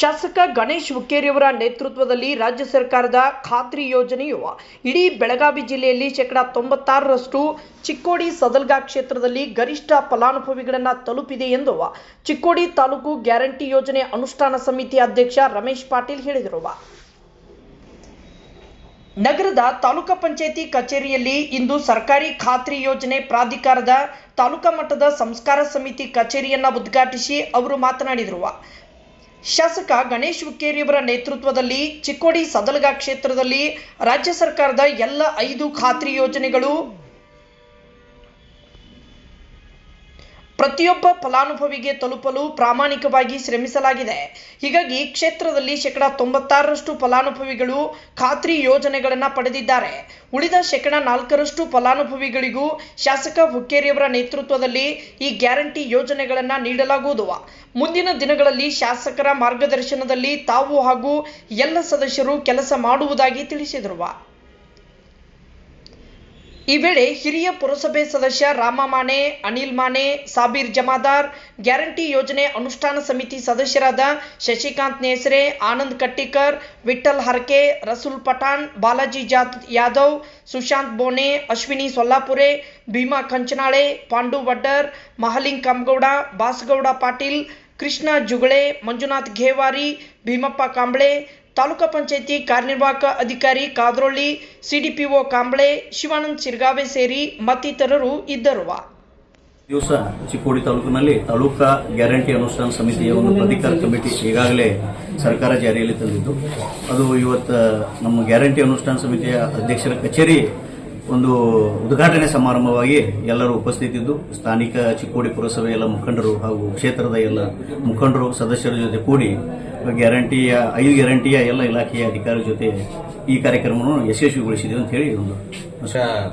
ಶಾಸಕ ಗಣೇಶ್ ಹುಕ್ಕೇರಿಯವರ ನೇತೃತ್ವದಲ್ಲಿ ರಾಜ್ಯ ಸರ್ಕಾರದ ಖಾತ್ರಿ ಯೋಜನೆಯು ಇಡೀ ಬೆಳಗಾವಿ ಜಿಲ್ಲೆಯಲ್ಲಿ ಶೇಕಡಾ ತೊಂಬತ್ತಾರರಷ್ಟು ಚಿಕ್ಕೋಡಿ ಸದಲ್ಗಾ ಕ್ಷೇತ್ರದಲ್ಲಿ ಗರಿಷ್ಠ ಫಲಾನುಭವಿಗಳನ್ನು ತಲುಪಿದೆ ಎಂದು ಚಿಕ್ಕೋಡಿ ತಾಲೂಕು ಗ್ಯಾರಂಟಿ ಯೋಜನೆ ಅನುಷ್ಠಾನ ಸಮಿತಿ ಅಧ್ಯಕ್ಷ ರಮೇಶ್ ಪಾಟೀಲ್ ಹೇಳಿದರು. ನಗರದ ತಾಲೂಕಾ ಪಂಚಾಯಿತಿ ಕಚೇರಿಯಲ್ಲಿ ಇಂದು ಸರ್ಕಾರಿ ಖಾತ್ರಿ ಯೋಜನೆ ಪ್ರಾಧಿಕಾರದ ತಾಲೂಕಾ ಮಟ್ಟದ ಸಂಸ್ಕಾರ ಸಮಿತಿ ಕಚೇರಿಯನ್ನ ಉದ್ಘಾಟಿಸಿ ಅವರು ಮಾತನಾಡಿದರು. ಶಾಸಕ ಗಣೇಶ್ ಹುಕ್ಕೇರಿಯವರ ನೇತೃತ್ವದಲ್ಲಿ ಚಿಕ್ಕೋಡಿ ಸದಲಗಾ ಕ್ಷೇತ್ರದಲ್ಲಿ ರಾಜ್ಯ ಸರ್ಕಾರದ ಎಲ್ಲ ಐದು ಖಾತ್ರಿ ಯೋಜನೆಗಳು ಪ್ರತಿಯೊಬ್ಬ ಫಲಾನುಭವಿಗೆ ತಲುಪಲು ಪ್ರಾಮಾಣಿಕವಾಗಿ ಶ್ರಮಿಸಲಾಗಿದೆ. ಹೀಗಾಗಿ ಕ್ಷೇತ್ರದಲ್ಲಿ ಶೇಕಡಾ ತೊಂಬತ್ತಾರರಷ್ಟು ಫಲಾನುಭವಿಗಳು ಖಾತ್ರಿ ಯೋಜನೆಗಳನ್ನು ಪಡೆದಿದ್ದಾರೆ. ಉಳಿದ ಶೇಕಡಾ ನಾಲ್ಕರಷ್ಟು ಫಲಾನುಭವಿಗಳಿಗೂ ಶಾಸಕ ಹುಕ್ಕೇರಿಯವರ ನೇತೃತ್ವದಲ್ಲಿ ಈ ಗ್ಯಾರಂಟಿ ಯೋಜನೆಗಳನ್ನು ನೀಡಲಾಗುವುದು. ಮುಂದಿನ ದಿನಗಳಲ್ಲಿ ಶಾಸಕರ ಮಾರ್ಗದರ್ಶನದಲ್ಲಿ ತಾವು ಹಾಗೂ ಎಲ್ಲ ಸದಸ್ಯರು ಕೆಲಸ ಮಾಡುವುದಾಗಿ ತಿಳಿಸಿದರು. ಈ ವೇಳೆ ಹಿರಿಯ ಪುರಸಭೆ ಸದಸ್ಯ ರಾಮ ಮಾನೆ ಅನಿಲ್ ಮಾನೆ ಸಾಬೀರ್ ಜಮಾದಾರ್ ಗ್ಯಾರಂಟಿ ಯೋಜನೆ ಅನುಷ್ಠಾನ ಸಮಿತಿ ಸದಸ್ಯರಾದ ಶಶಿಕಾಂತ್ ನೇಸರೆ ಆನಂದ್ ಕಟ್ಟಿಕರ್ ವಿಠಲ್ ಹರಕೆ ರಸೂಲ್ ಪಠಾಣ್ ಬಾಲಾಜಿ ಜಾತ್ ಯಾದವ್ ಸುಶಾಂತ್ ಬೋನೆ ಅಶ್ವಿನಿ ಸೊಲ್ಲಾಪುರೆ ಭೀಮಾ ಕಂಚನಾಳೆ ಪಾಂಡು ವಡ್ಡರ್ ಮಹಲಿಂಗ್ ಕಾಮಗೌಡ ಬಾಸಗೌಡ ಪಾಟೀಲ್ ಕೃಷ್ಣ ಜುಗಳೆ ಮಂಜುನಾಥ್ ಘೇವಾರಿ ಭೀಮಪ್ಪ ಕಾಂಬಳೆ ತಾಲೂಕಾ ಪಂಚಾಯಿತಿ ಕಾರ್ಯನಿರ್ವಾಹಕ ಅಧಿಕಾರಿ ಕಾದ್ರೊಳ್ಳಿ, ಸಿಡಿಪಿಒ ಕಾಂಬಳೆ, ಶಿವಾನಂದ್ ಶಿರ್ಗಾವೆ ಸೇರಿ ಮತ್ತಿತರರು ಇದ್ದರು. ದಿವಸ ಚಿಕ್ಕೋಡಿ ತಾಲೂಕಿನಲ್ಲಿ ತಾಲೂಕಾ ಗ್ಯಾರಂಟಿ ಅನುಷ್ಠಾನ ಸಮಿತಿಯ ಒಂದು ಪ್ರಾಧಿಕಾರ ಕಮಿಟಿ ಈಗಾಗಲೇ ಸರ್ಕಾರ ಜಾರಿಯಲ್ಲಿ ತಂದಿದ್ದು. ಅದು ಇವತ್ತು ನಮ್ಮ ಗ್ಯಾರಂಟಿ ಅನುಷ್ಠಾನ ಸಮಿತಿಯ ಅಧ್ಯಕ್ಷರ ಕಚೇರಿ ಒಂದು ಉದ್ಘಾಟನೆ ಸಮಾರಂಭವಾಗಿ ಎಲ್ಲರೂ ಉಪಸ್ಥಿತಿದ್ದು. ಸ್ಥಾನಿಕ ಚಿಕ್ಕೋಡಿ ಪುರಸಭೆ ಎಲ್ಲ ಮುಖಂಡರು ಹಾಗೂ ಕ್ಷೇತ್ರದ ಎಲ್ಲ ಮುಖಂಡರು, ಸದಸ್ಯರ ಜೊತೆ ಕೂಡಿ ಗ್ಯಾರಂಟಿಯ ಐದು ಗ್ಯಾರಂಟಿಯ ಎಲ್ಲ ಇಲಾಖೆಯ ಅಧಿಕಾರಿ ಜೊತೆ ಈ ಕಾರ್ಯಕ್ರಮವನ್ನು ಯಶಸ್ವಿಗೊಳಿಸಿದೆ ಅಂತ ಹೇಳಿ ಒಂದು.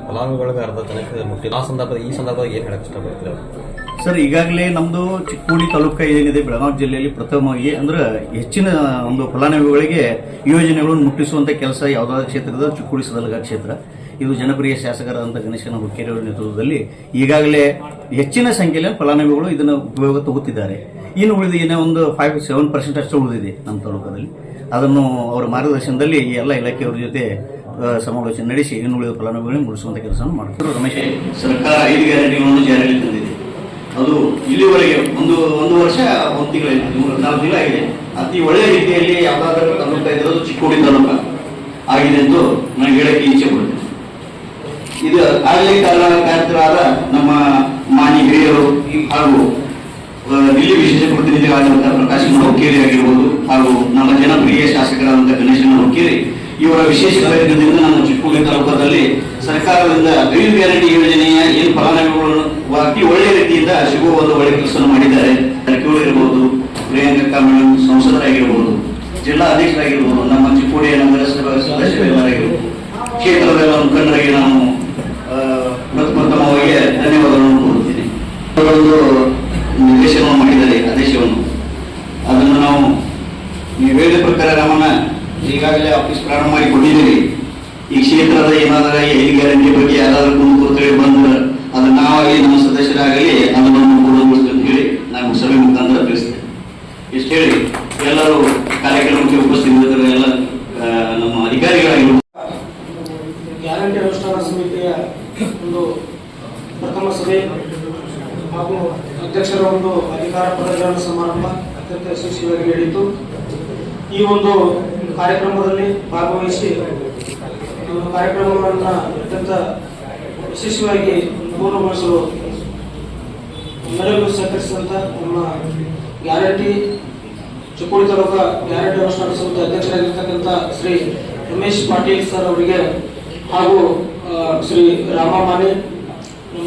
ಫಲಾನುಭವಿಗಳಿಗೆ ಅರ್ಧ ಮುಟ್ಟಿಲ್ಲ ಆ ಸಂದರ್ಭದ ಈ ಸಂದರ್ಭದಾಗ ಏನು ಹೇಳಕ್ಕೆ ಸರ್ ಈಗಾಗಲೇ ನಮ್ಮದು ಚಿಕ್ಕೋಡಿ ತಾಲೂಕು ಏನಿದೆ ಬೆಳಗಾವಿ ಜಿಲ್ಲೆಯಲ್ಲಿ ಪ್ರಥಮವಾಗಿ ಅಂದ್ರೆ ಹೆಚ್ಚಿನ ಒಂದು ಫಲಾನುಭವಿಗಳಿಗೆ ಯೋಜನೆಗಳನ್ನು ಮುಟ್ಟಿಸುವಂಥ ಕೆಲಸ ಯಾವುದಾದ್ರೂ ಕ್ಷೇತ್ರದ ಚಿಕ್ಕೋಡಿ ಸದಲಗ ಕ್ಷೇತ್ರ. ಇದು ಜನಪ್ರಿಯ ಶಾಸಕರಾದಂಥ ಗಣೇಶನ ಹುಕ್ಕೇರಿ ಅವರ ನೇತೃತ್ವದಲ್ಲಿ ಈಗಾಗಲೇ ಹೆಚ್ಚಿನ ಸಂಖ್ಯೆಯಲ್ಲಿ ಫಲಾನುಭವಿಗಳು ಇದನ್ನು ಉಪಯೋಗ ತಗುತ್ತಿದ್ದಾರೆ ಇನ್ನು ಉಳಿದ ಏನೋ ಒಂದು ಫೈವ್ ಸೆವೆನ್ ಪರ್ಸೆಂಟ್ ಅಷ್ಟು ಉಳಿದಿದೆ ನಮ್ಮ ತಾಲೂಕಲ್ಲಿ. ಅದನ್ನು ಅವರ ಮಾರ್ಗದರ್ಶನದಲ್ಲಿ ಈ ಎಲ್ಲ ಇಲಾಖೆಯವರ ಜೊತೆ ಸಮಾಲೋಚನೆ ನಡೆಸಿ ಇನ್ನು ಉಳಿದ ಫಲಾನುಭವಿಗಳನ್ನು ಮುಡಿಸುವಂತ ಕೆಲಸ ಮಾಡ್ತಾರೆ ರಮೇಶ್. ಸರ್ಕಾರ ಐದು ಗ್ಯಾರಂಟಿಗಳನ್ನು ಜಾರಿಯಲ್ಲಿ ತಂದಿದೆ. ಅದು ಇಲ್ಲಿವರೆಗೆ ಒಂದು ಒಂದು ವರ್ಷ, ಒಂದು ತಿಂಗಳು ನಾಲ್ಕು ತಿಂಗಳು ಆಗಿದೆ. ಅತಿ ಒಳ್ಳೆಯ ರೀತಿಯಲ್ಲಿ ಯಾವುದಾದ್ರೂ ತಾಲೂಕ ಚಿಕ್ಕೋಡಿ ತಾಲೂಕ ಆಗಿದೆ ಎಂದು ನಾನು ಹೇಳಕ್ಕೆ ಇಚ್ಛೆ ಇದು ಆಗಲೇ ಕಾರಣಕರ್ತರಾದ ನಮ್ಮ ಮಾನ್ಯ ಹಿರಿಯರು ಹಾಗೂ ಆ, ದಿಲ್ಲಿ ವಿಶೇಷ ಪ್ರತಿನಿಧಿಗಳಾದಂತಹ ಪ್ರಕಾಶ್ ಹುಕ್ಕೇರಿ ಆಗಿರ್ಬೋದು ಹಾಗೂ ನಮ್ಮ ಜನಪ್ರಿಯ ಶಾಸಕರಾದಂತಹ ಗಣೇಶನ ಹುಕ್ಕೇರಿ ಇವರ ವಿಶೇಷ ಪ್ರಯತ್ನದಿಂದ ನಮ್ಮ ಚಿಕ್ಕೋಡಿ ತಾಲೂಕದಲ್ಲಿ ಸರ್ಕಾರದಿಂದ ಗ್ರೀನ್ ಗ್ಯಾರಂಟಿ ಯೋಜನೆಯ ಏನು ಫಲಾನುಭವಿಗಳನ್ನು ಅತಿ ಒಳ್ಳೆಯ ರೀತಿಯಿಂದ ಸಿಗುವ ಒಂದು ಒಳ್ಳೆ ಕೆಲಸವನ್ನು ಮಾಡಿದ್ದಾರೆ. ಜಾರಕಿಹೊಳಿ ಇರಬಹುದು ಪ್ರಿಯಾಂಕಾ ಮೇಡಮ್ ಸಂಸದರಾಗಿರ್ಬೋದು ಜಿಲ್ಲಾ ಅಧ್ಯಕ್ಷರಾಗಿರ್ಬೋದು ನಮ್ಮ ಚಿಕ್ಕೋಡಿಯ ನಗರಸಭಾ ಸದಸ್ಯರೆಲ್ಲರಾಗಿರ್ಬೋದು ಕ್ಷೇತ್ರದ ಮುಖಂಡರಾಗಿ ನಾನು ಆ, ಪ್ರಥಮವಾಗಿ ಧನ್ಯವಾದಗಳನ್ನು ಕೋರುತ್ತೇನೆ ಅವರೊಂದು ನಿರ್ದೇಶನವನ್ನು ಮಾಡಿದ್ದಾರೆ ಆದೇಶವನ್ನು ಅದನ್ನು ನಾವು ನೀವು ಹೇಳಿದ ಪ್ರಕಾರ ರಾಮಣ್ಣ ಈಗಾಗಲೇ ಆಫೀಸ್ ಪ್ರಾರಂಭ ಮಾಡಿ ಕೊಟ್ಟಿದ್ದೀರಿ ಈ ಕ್ಷೇತ್ರದ ಏನಾದರೂ ಎಲ್ಲಿ ಗ್ಯಾರಂಟಿ ಬಗ್ಗೆ ಯಾರಾದರೂ ಕುಂದು ಕೊರತೆಗಳು ಬಂದ್ರೆ ಅದು ನಾವಾಗಲಿ ನಮ್ಮ ಸದಸ್ಯರಾಗಲಿ ಅದನ್ನು ಪೂರ್ಣಗೊಳಿಸ್ತೀವಿ ಅಂತ ಹೇಳಿ ನಾನು ಸಭೆ ಮುಖಾಂತರ ತಿಳಿಸ್ತೇನೆ. ಇಷ್ಟು ಹೇಳಿ ಎಲ್ಲರೂ ಕಾರ್ಯಕ್ರಮಕ್ಕೆ ಉಪಸ್ಥಿತರು ಎಲ್ಲ ನಮ್ಮ ಅಧಿಕಾರಿಗಳಾಗಿ ಗ್ಯಾರಂಟಿ ಅನುಷ್ಠಾನ ಸಮಿತಿಯ ಒಂದು ಪ್ರಥಮ ಸಭೆ ಹಾಗೂ ಅಧ್ಯಕ್ಷರ ಒಂದು ಅಧಿಕಾರ ಪ್ರದರ್ಶನ ಸಮಾರಂಭ ಅತ್ಯಂತ ಯಶಸ್ವಿಯಾಗಿ ನಡೆಯಿತು. ಈ ಒಂದು ಕಾರ್ಯಕ್ರಮದಲ್ಲಿ ಭಾಗವಹಿಸಿ ಕಾರ್ಯಕ್ರಮಗಳನ್ನು ಅತ್ಯಂತ ಯಶಸ್ವಿಯಾಗಿ ಪೂರ್ಣಗೊಳಿಸಲು ಎಲ್ಲರಿಗೂ ಸಹಕರಿಸಿದಂಥ ನಮ್ಮ ಗ್ಯಾರಂಟಿ ಚಿಕ್ಕೋಡಿ ತಾಲೂಕ ಗ್ಯಾರಂಟಿ ಅನುಷ್ಠಾನ ಸಂಸ್ಥೆ ಅಧ್ಯಕ್ಷರಾಗಿರ್ತಕ್ಕಂಥ ಶ್ರೀ ರಮೇಶ್ ಪಾಟೀಲ್ ಸರ್ ಅವರಿಗೆ ಹಾಗೂ ಶ್ರೀ ರಾಮ ಮಾನೆ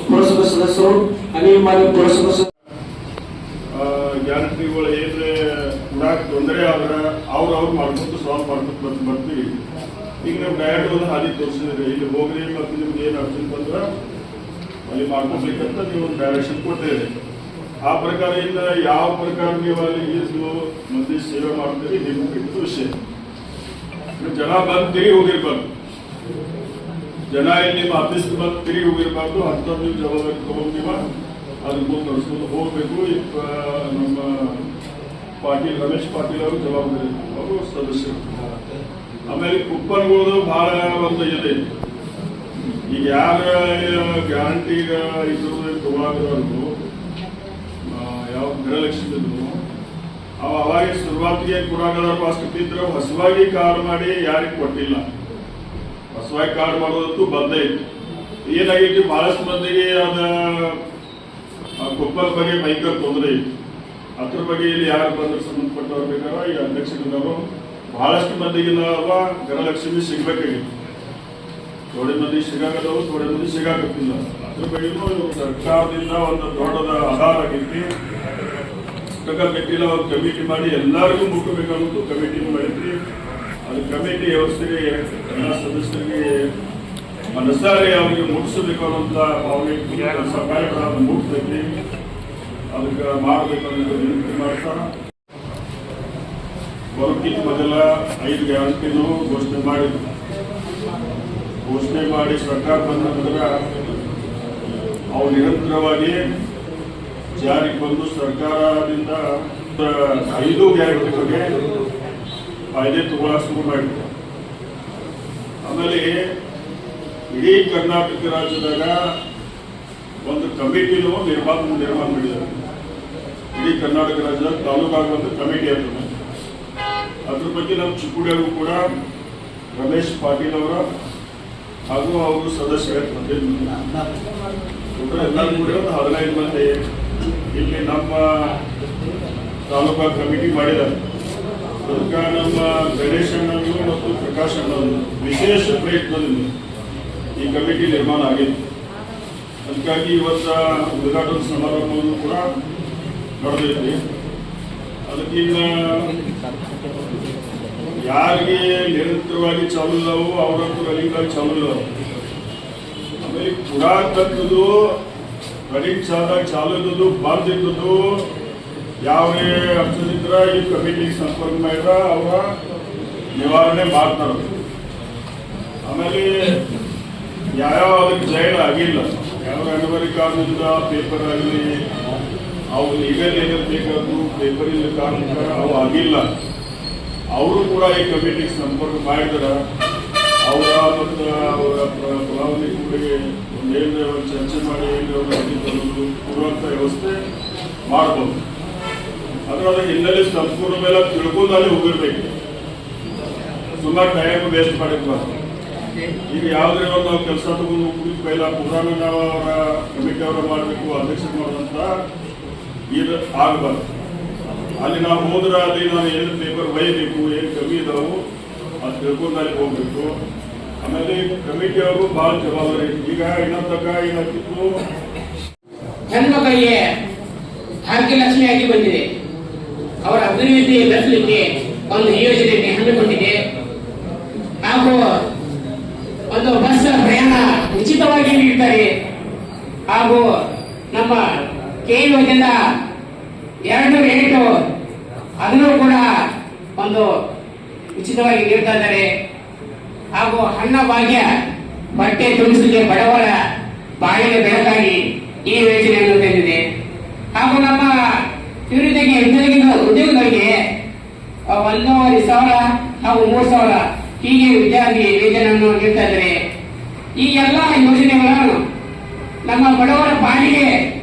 ಪುರಸಭೆ ಸದಸ್ಯರು, ಅನಿಲ್ ಮಾನೆ ಪುರಸಭೆ ಸದಸ್ಯರು ಗ್ಯಾರಂಟಿಗಳು ಏನ್ರೆ ಕೊಡಾಕ್ ತೊಂದರೆ ಆದ್ರೆ ಅವ್ರು ಅವ್ರು ಮಾಡ್ಕೊಂಡು ಸಾಲ್ವ್ ಮಾಡ್ಕೊಂಡು ಬಂದು ಬರ್ತೀವಿ. ಈಗ ನಮ್ಮ ಡಯಟ್ ಒಂದು ಹಾದಿ ತೋರಿಸಿದ್ರೆ ಇಲ್ಲಿ ಹೋಗ್ರಿ ಮತ್ತು ನಿಮ್ಗೆ ಏನು ಅರ್ಜೆಂಟ್ ಬಂದ್ರೆ ಅಲ್ಲಿ ಮಾಡ್ಕೊಬೇಕಂತ ನೀವು ಒಂದು ಡೈರೆಕ್ಷನ್ ಕೊಟ್ಟಿದೆ ಆ ಪ್ರಕಾರ ಇಲ್ಲ ಯಾವ ಪ್ರಕಾರ ನೀವು ಅಲ್ಲಿ ಈಸು ಮಂದಿ ಸೇವೆ ಮಾಡ್ತೀರಿ ನಿಮ್ಗೆ ಬಿಟ್ಟು ವಿಷಯ. ಈಗ ಜನ ಬಂದು ತಿರುಗಿ ಹೋಗಿರ್ಬಾರ್ದು. ಜನ ಇಲ್ಲಿ ನಿಮ್ಮ ಆಫೀಸ್ ಬಂದು ತಿರುಗಿ ಹೋಗಿರ್ಬಾರ್ದು. ನೀವು ಜವಾಬ್ದಾರಿ ತಗೊಂಡಿವ ಅದು ಮುಂದೆ ನಡೆಸ್ಕೊಂಡು ಹೋಗ್ಬೇಕು. ಇಪ್ಪ, ನಮ್ಮ ಪಾಟೀಲ್, ರಮೇಶ್ ಪಾಟೀಲ್ ಅವರು ಜವಾಬ್ದಾರಿ. ಅವರು ಸದಸ್ಯರು. ಆಮೇಲೆ ಕುಪ್ಪನ್ಗಳು ಬಹಳ ಒಂದು ಇದೆ ಈಗ ಯಾರ ಗ್ಯಾರಂಟಿ ಇದ್ರು ತಗೊಳಾದ್ರು ಯಾವ ಗೃಹಲಕ್ಷ್ಮಿದ್ರು ಅವ ಅವಾಗ ಶುರುವಾತಿಗೆ ಕುರಾಗಳ ಅಷ್ಟು ತಿಂದ್ರೆ, ಹೊಸವಾಗಿ ಕಾರ್ಡ್ ಮಾಡಿ ಯಾರಿಗೆ ಕೊಟ್ಟಿಲ್ಲ. ಹೊಸವಾಗಿ ಕಾರ್ಡ್ ಮಾಡೋದಂತೂ ಬಂದೇ ಇತ್ತು. ಏನಾಗೈತಿ, ಬಹಳಷ್ಟು ಮಂದಿಗೆ ಅದ, ಆ ಕೊಪ್ಪಳ ಬಗ್ಗೆ ಭಯಂಕರ ತೊಂದರೆ ಇತ್ತು. ಅದ್ರ ಬಗ್ಗೆ ಇಲ್ಲಿ ಯಾರು ಬಂದ್ರೆ ಸಂಬಂಧಪಟ್ಟವ್ರು ಬೇಕಾರೋ ಈ ಅಧ್ಯಕ್ಷರಿದ್ದವರು ಬಹಳಷ್ಟು ಮಂದಿಗೆ ನಾವು ಗೃಹಲಕ್ಷ್ಮಿ ಸಿಗ್ಬೇಕಾಗಿತ್ತು. ಥೋಡೆ ಮಂದಿ ಸಿಗಾಕದವು ಥೋಡೆ ಮಂದಿ ಸಿಗಾಕತ್ತಿಲ್ಲ. ಅದ್ರ ಬಗ್ಗೆನೂ ಸರ್ಕಾರದಿಂದ ಒಂದು ದೊಡ್ಡದ ಆಧಾರ ಆಗೈತಿ. ಕಟ್ಟಿಲ್ಲ, ಒಂದು ಕಮಿಟಿ ಮಾಡಿ ಎಲ್ಲರಿಗೂ ಮುಟ್ಟಬೇಕಾಗುತ್ತೆ ಕಮಿಟಿ ಮಾಡಿದ್ರಿ. ಅದು ಕಮಿಟಿ ವ್ಯವಸ್ಥೆಗೆ ಎಲ್ಲ ಸದಸ್ಯರಿಗೆ ಮನಸ್ಸಾರೆ ಅವರಿಗೆ ಮುಟ್ಟಿಸಬೇಕು ಅನ್ನೋಂಥ ಭಾವನೆ ಸಹಾಯಗಳನ್ನು ಮುಟ್ಟಿಸೈತಿ ಅದಕ್ಕೆ ಮಾಡಬೇಕನ್ನೋದು ವಿನಂತಿ ಮಾಡ್ತಾ. ಬರೋಕ್ಕಿಂತ ಮೊದಲ ಐದು ಗ್ಯಾರಂಟಿನೂ ಘೋಷಣೆ ಮಾಡಿದ್ರು. ಘೋಷಣೆ ಮಾಡಿ ಸರ್ಕಾರ ಬಂದ ನಂತರ ಅವು ನಿರಂತರವಾಗಿ ಜಾರಿಗೆ ಬಂದು ಸರ್ಕಾರದಿಂದ ಐದು ಗ್ಯಾರಂಟಿ ಬಗ್ಗೆ ಕಾಯ್ದೆ ತಗೊಳಕ್ ಶುರು ಮಾಡಿದ್ರು. ಆಮೇಲೆ ಇಡೀ ಕರ್ನಾಟಕ ರಾಜ್ಯದಾಗ ಒಂದು ಕಮಿಟಿನೂ ನಿರ್ಮಾಣ ನಿರ್ಮಾಣ ಮಾಡಿದ್ದಾರೆ ಇಡೀ ಕರ್ನಾಟಕ ರಾಜ್ಯದ ತಾಲೂಕಾಗ ಒಂದು ಕಮಿಟಿ ಆಗ್ತದೆ ಅದ್ರ ಬಗ್ಗೆ ನಮ್ಮ ಚಿಕ್ಕುಡಿಯವರು ಕೂಡ ರಮೇಶ್ ಪಾಟೀಲ್ ಅವರ ಹಾಗೂ ಅವರು ಸದಸ್ಯರ ಎಲ್ಲರೂ ಕೂಡ ಹದಿನೈದು ಮಂದಿ ಇಲ್ಲಿ ನಮ್ಮ ತಾಲೂಕಾ ಕಮಿಟಿ ಮಾಡಿದ್ದಾರೆ. ಅದಕ್ಕೆ ನಮ್ಮ ಗಣೇಶ್ ಅಣ್ಣವರು ಮತ್ತು ಪ್ರಕಾಶ್ ಅಣ್ಣವರು ವಿಶೇಷ ಪ್ರಯತ್ನದಿಂದ ಈ ಕಮಿಟಿ ನಿರ್ಮಾಣ ಆಗಿತ್ತು. ಅದಕ್ಕಾಗಿ ಇವತ್ತ ಉದ್ಘಾಟನಾ ಸಮಾರಂಭವನ್ನು ಕೂಡ ನಡೆದೈತಿ ಅದಕ್ಕಿಂತ ಯಾರಿಗೆ ನಿರಂತರವಾಗಿ ಚಾಲು ಇಲ್ಲವೋ ಅವರಂತೂ ರನ್ನಿಂಗಾಗಿ ಚಾಲು ಇಲ್ಲ ಆಮೇಲೆ ಪುರಾತನದ್ದು ರನ್ನಿಂಗ್ ಚಾಲಾಗ ಚಾಲು ಇದ್ದದ್ದು ಬಂದ್ ಇದ್ದದ್ದು ಯಾವೇ ಅರ್ಥದಿದ್ರ ಈ ಕಮಿಟಿಗೆ ಸಂಪರ್ಕ ಮಾಡಿದ್ರ ಅವರ ನಿವಾರಣೆ ಮಾಡ್ತಾರ. ಆಮೇಲೆ ಯಾವ್ಯಾವ ಅದಕ್ಕೆ ಜೈಲ್ ಆಗಿಲ್ಲ. ಯಾವ ಅನಿವಾರ್ಯ ಕಾರಣದಿಂದ ಪೇಪರ್ ಆಗಲಿ ಅವು ಲೀಗಲ್ ಏನೇನು ಬೇಕಾದ್ರು ಪೇಪರ್ ಇಲ್ಲ ಕಾರಣದಿಂದ ಅವು ಆಗಿಲ್ಲ. ಅವರು ಕೂಡ ಈ ಕಮಿಟಿಗೆ ಸಂಪರ್ಕ ಮಾಡಿದ್ರ. ಅವರ ಮತ್ತು ಅವರ ಪ್ರ- ಒಂದೇ ಒಂದೇನು ಚರ್ಚೆ ಮಾಡಿ ತರೋದು ಕೊಡುವಂಥ ವ್ಯವಸ್ಥೆ ಮಾಡ್ಬೋದು. ಆದರೆ ಅದರ ಹಿನ್ನೆಲೆ ಸಂಪೂರ್ಣ ಮೇಲೆ ತಿಳ್ಕೊಂಡು ಅಲ್ಲಿ ಹೋಗಿರ್ಬೇಕು. ಸುಮಾರು ಟೈಮ್ ವೇಸ್ಟ್ ಮಾಡಿರ್ಬಾರ್ದು ಈಗ ಯಾವುದೇ ಒಂದು ಕೆಲಸ ತಗೊಂಡು ಕುಡಿದ ಪೈಲ ಪುರಾಣ ನಾವು ಅವರ ಕಮಿಟಿ ಅವರ ಮಾಡಬೇಕು ಅಧ್ಯಕ್ಷ ಮಾಡೋದಂತ ಇದು ಆಗಬಾರ್ದು. ಅಲ್ಲಿ ನಾವು ಹೋದ್ರೆ ಅಲ್ಲಿ ನಾವು ಏನು ಪೇಪರ್ ಬೈಬೇಕು ಏನು ಕಮ್ಮಿ ಇದಾವು. ಅದು ತಿಳ್ಕೊಂಡು ಅಲ್ಲಿ ಹೋಗ್ಬೇಕು. ಆಮೇಲೆ ಕಮಿಟಿ ಅವರು ಭಾಳ ಜವಾಬ್ದಾರಿ ಈಗ ಇನ್ನೊಂದು ತನಕ ಏನಾಗ್ತಿತ್ತು ಹೆಣ್ಮಕ್ಕಳಿಗೆ ಭಾಗ್ಯಲಕ್ಷ್ಮಿಯಾಗಿ ಬಂದಿದೆ. ಅವರ ಅಭಿವೃದ್ಧಿ ಬೆಳೆಸಲಿಕ್ಕೆ ಒಂದು ಯೋಜನೆ ಹಮ್ಮಿಕೊಂಡಿದೆ. ಹಾಗೂ ಒಂದು ಬಸ್ ಪ್ರಯಾಣ ಉಚಿತವಾಗಿ ನೀಡುತ್ತಾರೆ ಹಾಗೂ ನಮ್ಮ ಕೆ ಯೋಜನೆಯಿಂದ ಎರಡು ಎಂಟು ಅದನ್ನು ಕೂಡ ಒಂದು ಉಚಿತವಾಗಿ ನೀಡ್ತಾ ಇದ್ದಾರೆ. ಹಾಗೂ ಅನ್ನ ಭಾಗ್ಯ, ಬಟ್ಟೆ ತುಂಬಿಸಲಿಕ್ಕೆ ಬಡವರ ಬಾಳಿಗೆ ಬೆಳಕಾಗಿ ಈ ಯೋಜನೆಯನ್ನು ತಂದಿದೆ. ಹಾಗೂ ನಮ್ಮ ನಿವೃತ್ತಿಗೆ ಉದ್ಯೋಗಿಗಳ ಉದ್ಯೋಗಗಳಿಗೆ ಒಂದೂವರೆ ಸಾವಿರ ಹಾಗೂ ಮೂರು ಸಾವಿರ ಹೀಗೆ ವಿದ್ಯಾರ್ಥಿ ವೇತನವನ್ನು ನೀಡ್ತಾ ಇದ್ದಾರೆ. ಈ ಎಲ್ಲ ಯೋಜನೆಗಳನ್ನು ನಮ್ಮ ಬಡವರ ಬಾಳಿಗೆ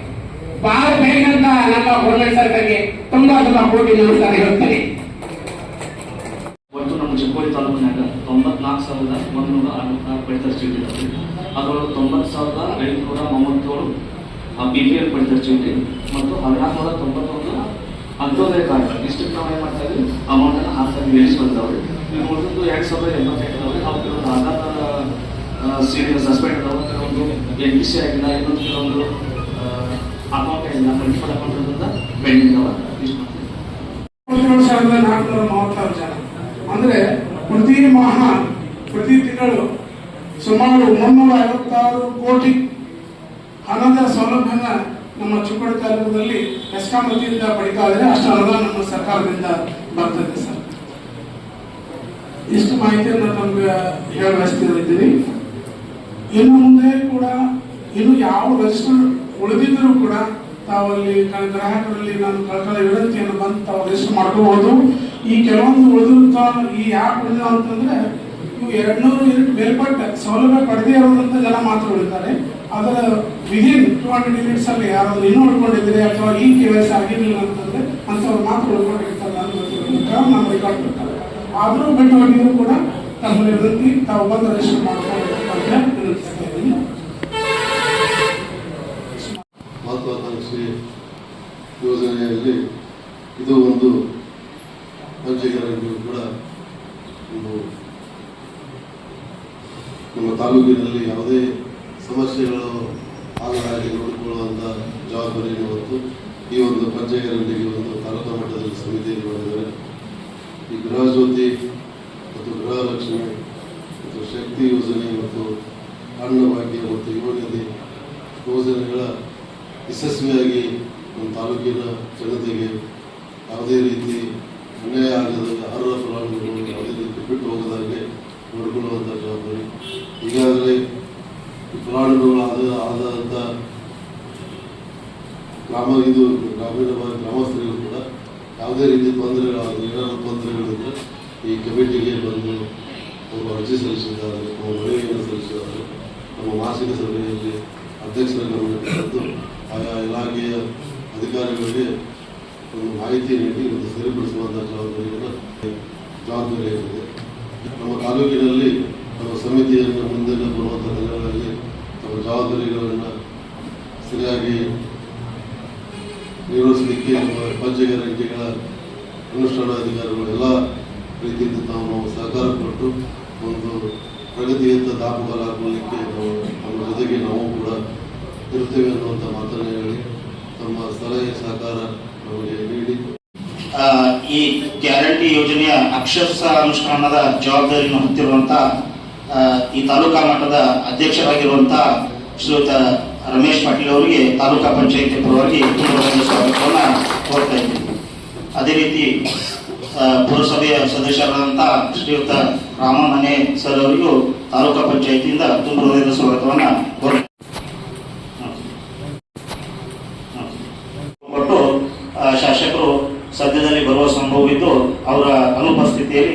ಬಹಳ ಅಂತ ನಮ್ಮ ಗೌರ್ಮೆಂಟ್ ಸರ್ಕಾರಕ್ಕೆ ತುಂಬಾ ತುಂಬಾ ಕೋಟಿ ನಮಸ್ಕಾರ ಹೇಳುತ್ತೇನೆ. ಒಟ್ಟು ನಮ್ಮ ಚಿಕ್ಕೋಡಿ ತಾಲೂಕಿನಾಗ ತೊಂಬತ್ನಾಲ್ಕು ಸಾವಿರದ ಒಂದೂರ ಅರವತ್ನಾಲ್ಕು ಪಡಿತರ ಚೀಟಿ ಇದಾವೆ ಅದರೊಳಗೆ ತೊಂಬತ್ತು ಸಾವಿರದ ಐದುನೂರ ಮೂವತ್ತೇಳು ಬಿ ಪಿ ಎಲ್ ಪಡಿತರ ಚೀಟಿ ಮತ್ತು ಹದಿನಾಲ್ಕು ನೂರ ತೊಂಬತ್ತೊಂದು ಅಂತ್ಯೋದಯ ಕಾರ್ಡ್ ಇಷ್ಟಕ್ಕೆ ನಾವು ಏನು ಮಾಡ್ತಾ ಇದ್ವಿ ಅಮೌಂಟನ್ನು ಹಾಕ್ತಾ ಇಳಿಸಿ ಬಂದವ್ರಿ ಈಗ ಉಳಿದು ಎರಡು ಸಾವಿರದ ಎಂಬತ್ತೆಂಟು ಅವ್ರಿಗೆ ಒಂದು ಕೆಲವೊಂದು ಆಧಾರ್ ಸೀನಿಯರ್ ಸಸ್ಪೆಂಡ್ ಕೆಲವೊಂದು ಎನ್ ಪಿ ಸಿ ಆಗಿಲ್ಲ, ಇನ್ನೊಂದು ಕೆಲವೊಂದು ಮೂವತ್ತೇಳು ಸಾವಿರದ ನಾಲ್ಕುನೂರ ಮೂವತ್ತಾರು ಜನ ಅಂದ್ರೆ ಪ್ರತಿ ಮಾಹ, ಪ್ರತಿ ತಿಂಗಳು ಸುಮಾರು ಮುನ್ನೂರ ಐವತ್ತಾರು ಕೋಟಿ ಹಣದ ಸೌಲಭ್ಯನ ನಮ್ಮ ಚಿಕ್ಕೋಡಿ ತಾಲೂಕಿನಲ್ಲಿ ಎಸ್ಕಾಂ ವತಿಯಿಂದ ಪಡಿತಾ ಇದ್ರೆ ಅಷ್ಟು ಅನುದಾನ ನಮ್ಮ ಸರ್ಕಾರದಿಂದ ಬರ್ತದೆ ಸರ್. ಇಷ್ಟು ಮಾಹಿತಿಯನ್ನು ನಮ್ಗೆ ಹೇಳ ಬಯಸ್ತಿದ್ದೀನಿ ಇನ್ನು ಮುಂದೆ ಕೂಡ ಇನ್ನು ಯಾವ ರಿಜಿಸ್ಟರ್ ಉಳಿದಿದ್ರೂ ಕೂಡ ತಾವಲ್ಲಿ ಗ್ರಾಹಕರಲ್ಲಿ ನಾನು ಕಳಕಳ ವಿನಂತಿಯನ್ನು ಬಂದು ತಾವು ರಿಜಿಸ್ಟರ್ ಮಾಡ್ಕೋಬಹುದು ಈ ಕೆಲವೊಂದು ಉಳಿದಂತ ಈ ಯಾಕೆ ಉಳಿದ ಅಂತಂದ್ರೆ ಇವು ಎರಡ್ನೂರು ಮೇಲ್ಪಟ್ಟ ಸೌಲಭ್ಯ ಪಡೆದೇ ಇರೋದಂತ ಜನ ಮಾತ್ರ ಉಳಿತಾರೆ. ಅದರ ವಿದಿನ್ ಟೂ ಹಂಡ್ರೆಡ್ ಯೂನಿಟ್ಸ್ ಅಲ್ಲಿ ಯಾರಾದ್ರೂ ಇನ್ನೂ ಉಳ್ಕೊಂಡಿದ್ರೆ ಅಥವಾ ಈ ಕೆ ವೈ ಸಿ ಆಗಿರಲಿಲ್ಲ ಅಂತಂದ್ರೆ ಅಂತವ್ರು ಮಾತ್ರ ಉಳ್ಕೊಂಡಿರ್ತಾರೆ ನಾನು ರೆಕಾರ್ಡ್ ಬರ್ತಾರೆ ಆದರೂ ಬಿಟ್ಟು ಕೂಡ ತಮ್ಮ ವಿನಂತಿ ತಾವು ಬಂದು ರಿಜಿಸ್ಟರ್ ಮಾಡ್ಕೊಂಡು ಅಂತ ಇದ್ದೀನಿ ಮಹತ್ವಾಕಾಂಕ್ಷಿ ಯೋಜನೆಯಲ್ಲಿ ಇದು ಒಂದು ಪಂಚಗರರಿಗೂ ಕೂಡ ಒಂದು ನಮ್ಮ ತಾಲೂಕಿನಲ್ಲಿ ಯಾವುದೇ ಸಮಸ್ಯೆಗಳು ಆಗಲಾಗಿ ನೋಡಿಕೊಳ್ಳುವಂಥ ಜವಾಬ್ದಾರಿಯನ್ನು ಹೊತ್ತು ಈ ಒಂದು ಪಂಚಗರರಿಗೆ ಒಂದು ತಾಲೂಕು ಮಟ್ಟದಲ್ಲಿ ಸಮಿತಿಯಲ್ಲಿ ಮಾಡಿದ್ದಾರೆ. ಈ ಗೃಹಜ್ಯೋತಿ ಮತ್ತು ಗೃಹಲಕ್ಷ್ಮಿ ಮತ್ತು ಶಕ್ತಿ ಯೋಜನೆ ಮತ್ತು ಅನ್ನಭಾಗ್ಯ ಮತ್ತು ಯುವ ಯೋಜನೆಗಳ ಯಶಸ್ವಿಯಾಗಿ ನಮ್ಮ ತಾಲೂಕಿನ ಜನತೆಗೆ ಯಾವುದೇ ರೀತಿ ಅನ್ಯಾಯ ಆಗದಂತೆ ಅರ್ಹ ಫಲಾನುಭವಿಗಳು ಯಾವುದೇ ರೀತಿ ಬಿಟ್ಟು ಹೋಗದಂಗೆ ನೋಡಿಕೊಳ್ಳುವಂಥ ಜವಾಬ್ದಾರಿ. ಈಗಾಗಲೇ ಫಲಾನುಭವಿಗಳಾದ ಫಲಾನುಭವಿಗಳು ಆದ ಆದಂಥ ಗ್ರಾಮ ಇದು ಗ್ರಾಮೀಣ ಗ್ರಾಮಸ್ಥರಿಗೂ ಕೂಡ ಯಾವುದೇ ರೀತಿ ತೊಂದರೆಗಳಾದ ಏನಾದರೂ ತೊಂದರೆಗಳಿದ್ರೆ ಈ ಕಮಿಟಿಗೆ ಬಂದು ಅವರು ಅರ್ಜಿ ಸಲ್ಲಿಸಿದ್ದಾರೆ ನಮ್ಮ ಮನವಿಯನ್ನು ಸಲ್ಲಿಸಿದ್ದಾರೆ. ನಮ್ಮ ಮಾಸಿಕ ಸಭೆಯಲ್ಲಿ ಅಧ್ಯಕ್ಷರ ಗಮನಕ್ಕೆ ತಂದು ಆಯಾ ಇಲಾಖೆಯ ಅಧಿಕಾರಿಗಳಿಗೆ ಒಂದು ಮಾಹಿತಿ ನೀಡಿ, ಒಂದು ಸರಿಪಡಿಸುವಂಥ ಜವಾಬ್ದಾರಿಯನ್ನು ಜವಾಬ್ದಾರಿಯಾಗಿದೆ ನಮ್ಮ ತಾಲೂಕಿನಲ್ಲಿ ನಮ್ಮ ಸಮಿತಿಯನ್ನು ಮುಂದಿನ ಬರುವಂಥ ದಿನಗಳಲ್ಲಿ ತಮ್ಮ ಜವಾಬ್ದಾರಿಗಳನ್ನು ಸರಿಯಾಗಿ ನಿರ್ವಹಿಸಲಿಕ್ಕೆ ನಮ್ಮ ಅನುಷ್ಠಾನ ಅನುಷ್ಠಾನಾಧಿಕಾರಿಗಳು ಎಲ್ಲ ರೀತಿಯಿಂದ ತಾವು ನಾವು ಸಹಕಾರ ಕೊಟ್ಟು ಒಂದು ಪ್ರಗತಿಯತ್ತ ದಾಪುಗಾಲ ಹಾಕೊಳ್ಳಿಕ್ಕೆ ನಾವು ನಮ್ಮ ಜೊತೆಗೆ ನಾವು ಕೂಡ ಇರ್ತೇವೆ ಅನ್ನುವಂಥ ಮಾತನ್ನು ಹೇಳಿ ತಮ್ಮ ಸಲಹೆ ಸಹಕಾರ ನಮಗೆ ನೀಡಿ. ಈ ಗ್ಯಾರಂಟಿ ಯೋಜನೆಯ ಅಕ್ಷರಸ ಅನುಷ್ಠಾನದ ಜವಾಬ್ದಾರಿಯನ್ನು ಹೊತ್ತಿರುವಂತ ಈ ತಾಲೂಕಾ ಮಟ್ಟದ ಅಧ್ಯಕ್ಷರಾಗಿರುವಂತ ಶ್ರೀಯುತ ರಮೇಶ್ ಪಾಟೀಲ್ ಅವರಿಗೆ ತಾಲೂಕಾ ಪಂಚಾಯತಿ ಪರವಾಗಿ ಸ್ವಾಗತವನ್ನು ಕೋರ್ತಾ ಇದ್ದೀನಿ. ಅದೇ ರೀತಿ ಪುರಸಭೆಯ ಸದಸ್ಯರಾದಂತಹ ಶ್ರೀಯುತ ರಾಮಮನೆ ಸರ್ ಅವರಿಗೂ ತಾಲೂಕಾ ಪಂಚಾಯತಿಯಿಂದ ತುಂಬ ಹೃದಯದ ಸ್ವಾಗತವನ್ನು ಕೋರ್ತಾ ಸದ್ಯದಲ್ಲಿ ಬರುವ ಸಂಭವವಿದ್ದು ಅವರ ಅನುಪಸ್ಥಿತಿಯಲ್ಲಿ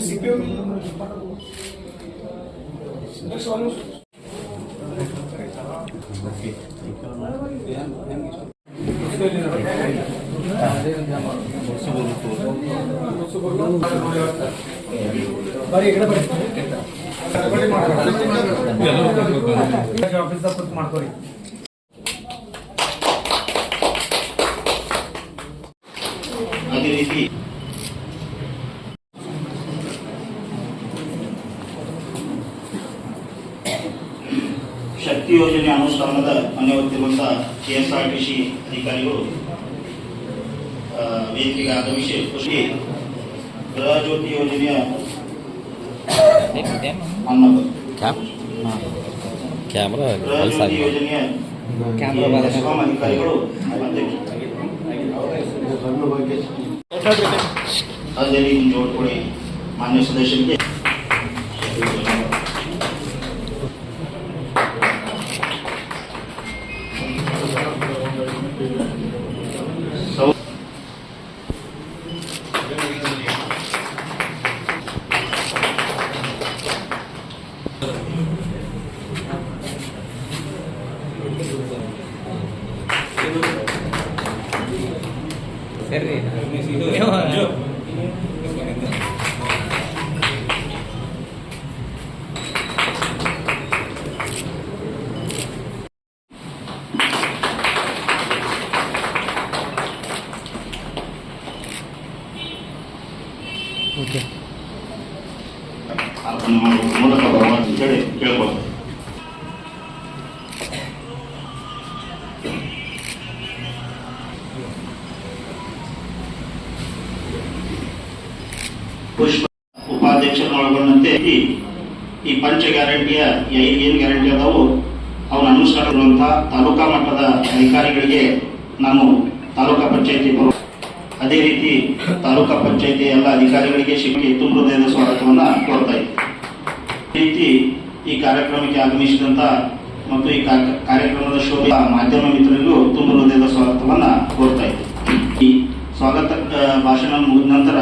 सीपीओ नेक्स्ट वन ಬರೀ ಈ ಕಡೆ ಬರೀ ಆಫೀಸ್ದಾಗ ಕೂತ್ ಮಾಡ್ಕೊರಿ ಅನುಷ್ಠಾನದ ಮನೆ ಹೊತ್ತಿರುವಂತಹ K S R T C ಅಧಿಕಾರಿಗಳು ಆ, ವೇದಿಕೆಗೆ ಆಗಮಿಸಿ ಖುಷಿ ಗೃಹ ಜ್ಯೋತಿ ಯೋಜನೆಯ ಅನ್ನೋದು ಕ್ಯಾಮ್ರಾ ಗೃಹ ಜ್ಯೋತಿ ಯೋಜನೆಯ ಎಸ್ಕಾಂ ಅಧಿಕಾರಿಗಳು ಮತ್ತೆ ಅದರಲ್ಲಿ ಜೋಡ್ಕೊಡಿ ಮಾನ್ಯ ಸದಸ್ಯರಿಗೆ ಅರ್ಪಣೆ ಮಾಡುವ ಮೂಲಕ ಕೇಳ್ಬೋದು ಪುಷ್ಪ ಈ ಪಂಚ ಗ್ಯಾರಂಟಿಯ ಏನು ಗ್ಯಾರಂಟಿ ಅದಾವು ಅವನ ಅನುಷ್ಠಾನಗೊಳ್ಳುವಂತಹ ತಾಲೂಕಾ ಮಟ್ಟದ ಅಧಿಕಾರಿಗಳಿಗೆ ನಾನು ತಾಲೂಕಾ ಪಂಚಾಯತಿ ಅದೇ ರೀತಿ ತಾಲೂಕಾ ಪಂಚಾಯತಿ ಎಲ್ಲ ಅಧಿಕಾರಿಗಳಿಗೆ ಶಿಕ್ಷೆ ಹೃದಯದ ಸ್ವಾಗತವನ್ನು ಕೊಡ್ತಾ ಈ ರೀತಿ ಈ ಕಾರ್ಯಕ್ರಮಕ್ಕೆ ಆಗಮಿಸಿದಂತ ಮತ್ತು ಈ ಕಾರ್ಯಕ್ರಮದ ಶೋಭೆ ಮಾಧ್ಯಮ ಮಿತ್ರರಿಗೂ ತುಂಬ ಹೃದಯದ ಸ್ವಾಗತವನ್ನ ಕೋರ್ತಾ ಇದೆ ಈ ಸ್ವಾಗತ ಭಾಷಣ ಮುಗಿದ ನಂತರ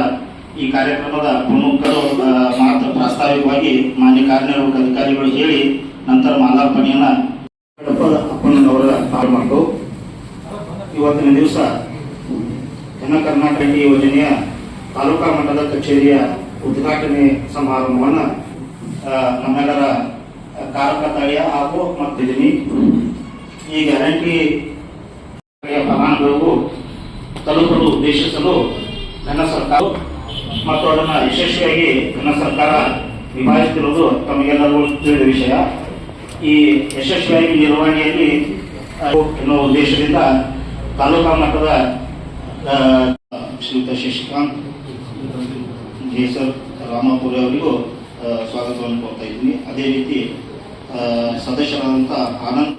ಈ ಕಾರ್ಯಕ್ರಮದ ಪ್ರಮುಖರು ಮಾತ್ರ ಮಾತು ಪ್ರಾಸ್ತಾವಿಕವಾಗಿ ಮಾನ್ಯ ಕಾರ್ಯನಿರ್ವಾಹಕ ಅಧಿಕಾರಿಗಳು ಹೇಳಿ ನಂತರ ಮಾಲಾರ್ಪಣೆಯನ್ನ ಪಾಲ್ ಮಾಡ್ತು. ಇವತ್ತಿನ ದಿವಸ ಜನ ಕರ್ನಾಟಕ ಯೋಜನೆಯ ತಾಲೂಕಾ ಮಟ್ಟದ ಕಚೇರಿಯ ಉದ್ಘಾಟನೆ ಸಮಾರಂಭವನ್ನ ನಮ್ಮೆಲ್ಲರ ನಮ್ಮೆಲ್ಲರ ಕಾರಕತಾಳಿಯ ಹಾಗೂ ಮಾಡ್ತಿದ್ದೀನಿ ಈ ಗ್ಯಾರಂಟಿ ಫಲಾನುಭವಿಗೂ ತಲುಪಲು ಉದ್ದೇಶಿಸಲು ನನ್ನ ಸರ್ಕಾರ ಮತ್ತು ಅದನ್ನು ಯಶಸ್ವಿಯಾಗಿ ನನ್ನ ಸರ್ಕಾರ ನಿಭಾಯಿಸುತ್ತಿರುವುದು ತಮಗೆಲ್ಲರಿಗೂ ತಿಳಿದ ವಿಷಯ. ಈ ಯಶಸ್ವಿಯಾಗಿ ನಿರ್ವಹಣೆಯಲ್ಲಿ ಎನ್ನುವ ಉದ್ದೇಶದಿಂದ ತಾಲೂಕಾ ಮಟ್ಟದ ಶ್ರೀಯುತ ಶಶಿಕಾಂತ್ ಜೇಸರ್ ರಾಮಾಪುರಿ ಅವರಿಗೂ ಸ್ವಾಗತವನ್ನು ಕೊಡ್ತಾ ಇದ್ದೀನಿ. ಅದೇ ರೀತಿ ಸದಸ್ಯರಾದಂಥ ಆನಂದ್